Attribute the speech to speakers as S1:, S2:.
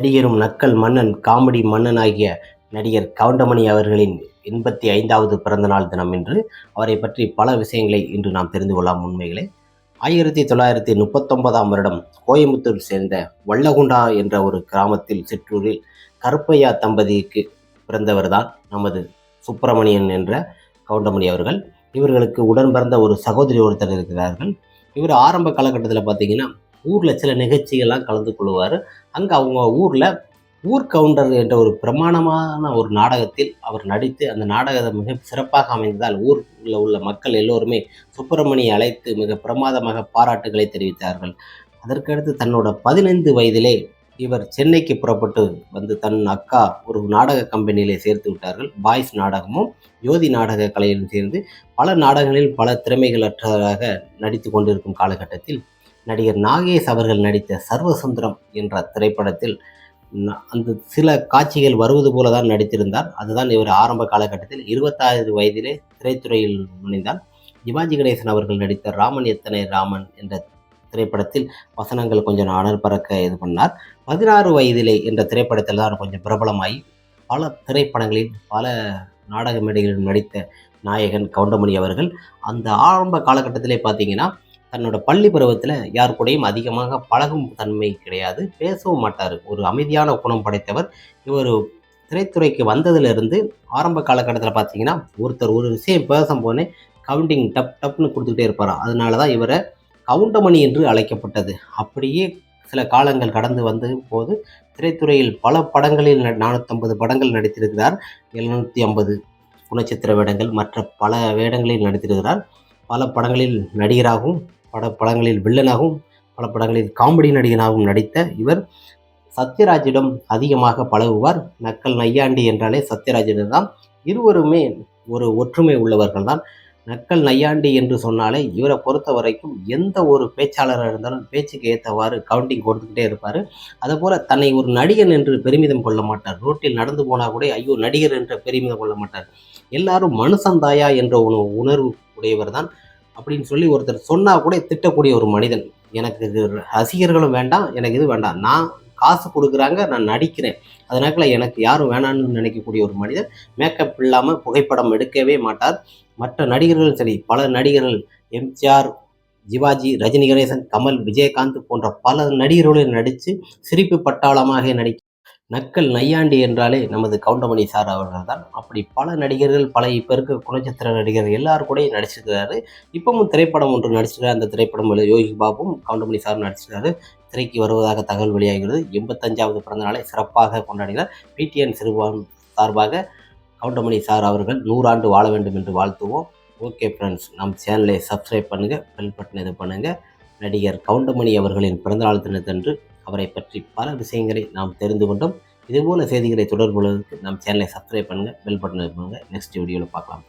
S1: நடிகரும் நக்கல் மன்னன் காமெடி மன்னன் ஆகிய நடிகர் கவுண்டமணி அவர்களின் எண்பத்தி ஐந்தாவது பிறந்தநாள் தினம் என்று அவரை பற்றி பல விஷயங்களை இன்று நாம் தெரிந்து கொள்ளலாம் உண்மைகளை. ஆயிரத்தி தொள்ளாயிரத்தி முப்பத்தொன்பதாம் வருடம் கோயம்புத்தூர் சேர்ந்த வல்லகுண்டா என்ற ஒரு கிராமத்தில் சிற்றூரில் கருப்பையா தம்பதிக்கு பிறந்தவர்தான் நமது சுப்பிரமணியன் என்ற கவுண்டமணி அவர்கள். இவர்களுக்கு உடன் பிறந்த ஒரு சகோதரி ஒருத்தர் இருக்கிறார்கள். இவர் ஆரம்ப காலகட்டத்தில் பார்த்தீங்கன்னா ஊரில் சில நிகழ்ச்சிகள்லாம் கலந்து கொள்வார். அங்கே அவங்க ஊரில் ஊர் கவுண்டர் என்ற ஒரு பிரமாணமான ஒரு நாடகத்தில் அவர் நடித்து அந்த நாடகம் மிக சிறப்பாக அமைந்ததால் ஊரில் உள்ள மக்கள் எல்லோருமே சுப்பிரமணியை அழைத்து மிக பிரமாதமாக பாராட்டுகளை தெரிவித்தார்கள். அதற்கடுத்து தன்னோட பதினைந்து வயதிலே இவர் சென்னைக்கு புறப்பட்டு வந்து தன் அக்கா ஒரு நாடக கம்பெனியிலே சேர்த்து விட்டார்கள். பாய்ஸ் நாடகமும் ஜோதி நாடக கலையிலும் சேர்ந்து பல நாடகங்களில் பல திறமைகளற்றதாக நடித்து கொண்டிருக்கும் காலகட்டத்தில் நடிகர் நாகேஷ் அவர்கள் நடித்த சர்வசுந்தரம் என்ற திரைப்படத்தில் அந்த சில காட்சிகள் வருவது போல தான் நடித்திருந்தார். அதுதான் இவர் ஆரம்ப காலகட்டத்தில் இருபத்தாறு வயதிலே திரைத்துறையில் நுழைந்தார். சிவாஜி கணேசன் அவர்கள் நடித்த ராமன் எத்தனை ராமன் என்ற திரைப்படத்தில் வசனங்கள் கொஞ்சம் அனல் பறக்க இது பண்ணார். பதினாறு வயதிலே என்ற திரைப்படத்தில் தான் கொஞ்சம் பிரபலமாகி பல திரைப்படங்களில் பல நாடக மேடைகளில் நடித்த நாயகன் கவுண்டமணி அவர்கள். அந்த ஆரம்ப காலகட்டத்திலே பார்த்தீங்கன்னா தன்னோட பள்ளி பருவத்தில் யார் கூடயும் அதிகமாக பழகும் தன்மை கிடையாது. பேசவும் மாட்டார். ஒரு அமைதியான குணம் படைத்தவர். இவர் திரைத்துறைக்கு வந்ததுலேருந்து ஆரம்ப காலகட்டத்தில் பார்த்தீங்கன்னா ஒருத்தர் ஒரு விஷயம் பேச போனே கவுண்டிங் டப் டப்னு கொடுத்துக்கிட்டே இருப்பாராம் அதனால தான் இவரை கவுண்டமணி என்று அழைக்கப்பட்டது. அப்படியே சில காலங்கள் கடந்து வந்த போது திரைத்துறையில் பல படங்களில் நானூற்றம்பது படங்கள் நடித்திருக்கிறார். எழுநூற்றி ஐம்பது குணச்சித்திர வேடங்கள் மற்ற பல வேடங்களில் நடித்திருக்கிறார். பல படங்களில் நடிகராகவும் பட படங்களில் வில்லனாகவும் பல படங்களில் காமெடி நடிகனாகவும் நடித்த இவர் சத்யராஜிடம் அதிகமாக பழகுவார். நக்கல் நையாண்டி என்றாலே சத்யராஜிடம் தான். இருவருமே ஒரு ஒற்றுமை உள்ளவர்கள் தான். நக்கல் நையாண்டி என்று சொன்னாலே இவரை பொறுத்த வரைக்கும் எந்த ஒரு பேச்சாளராக இருந்தாலும் பேச்சுக்கு ஏற்றவாறு கவுண்டிங் கொடுத்துக்கிட்டே இருப்பார். அதுபோல் தன்னை ஒரு நடிகன் என்று பெருமிதம் கொள்ள மாட்டார். ரோட்டில் நடந்து போனால் கூட ஐயோ நடிகர் என்ற பெருமிதம் கொள்ள மாட்டார். எல்லாரும் மனுஷந்தாயா என்ற உணர்வு உடையவர் தான். அப்படின்னு சொல்லி ஒருத்தர் சொன்னால் கூட திட்டக்கூடிய ஒரு மனிதன். எனக்கு இது ரசிகர்களும் வேண்டாம் எனக்கு இது வேண்டாம். நான் காசு கொடுக்குறாங்க நான் நடிக்கிறேன். அதனால எனக்கு யாரும் வேணான்னு நினைக்கக்கூடிய ஒரு மனிதன் மேக்கப் இல்லாமல் புகைப்படம் எடுக்கவே மாட்டார். மற்ற நடிகர்களும் சரி பல நடிகர்கள் எம்ஜிஆர் சிவாஜி ரஜினி கணேசன் கமல் விஜயகாந்த் போன்ற பல நடிகர்களுடன் நடித்து சிரிப்பு பட்டாளமாக நடிக்க நக்கல் நையாண்டி என்றாலே நமது கவுண்டமணி சார் அவர்கள் தான் அப்படி பல நடிகர்கள் பல இப்போ இருக்க குணச்சித்திர நடிகர்கள் எல்லாரும் கூட நடிச்சிருக்கிறாரு. இப்பவும் திரைப்படம் ஒன்று நடிச்சிருக்காரு அந்த திரைப்படம் யோகி பாபும் கவுண்டமணி சார் நடிச்சிருக்காரு திரைக்கு வருவதாக தகவல் வெளியாகிறது. எண்பத்தஞ்சாவது பிறந்த நாளை சிறப்பாக கொண்டாடினார் பிடிஎன் சிறுபான் சார்பாக கவுண்டமணி சார் அவர்கள் நூறாண்டு வாழ வேண்டும் என்று வாழ்த்துவோம். ஓகே ஃப்ரெண்ட்ஸ் நம் சேனலை சப்ஸ்கிரைப் பண்ணுங்கள் பெல் பட்டன் இது பண்ணுங்கள் நடிகர் கவுண்டமணி அவர்களின் பிறந்தநாள் தினத்தன்று அவரை பற்றி பல விஷயங்களை நாம் தெரிந்து கொண்டோம். இதுபோல செய்திகளை தொடர்பு நம் சேனலை சப்ஸ்கிரைப் பண்ணுங்கள் பெல் பட்டனை பண்ணுங்கள் நெக்ஸ்ட் வீடியோவில் பார்க்கலாம்.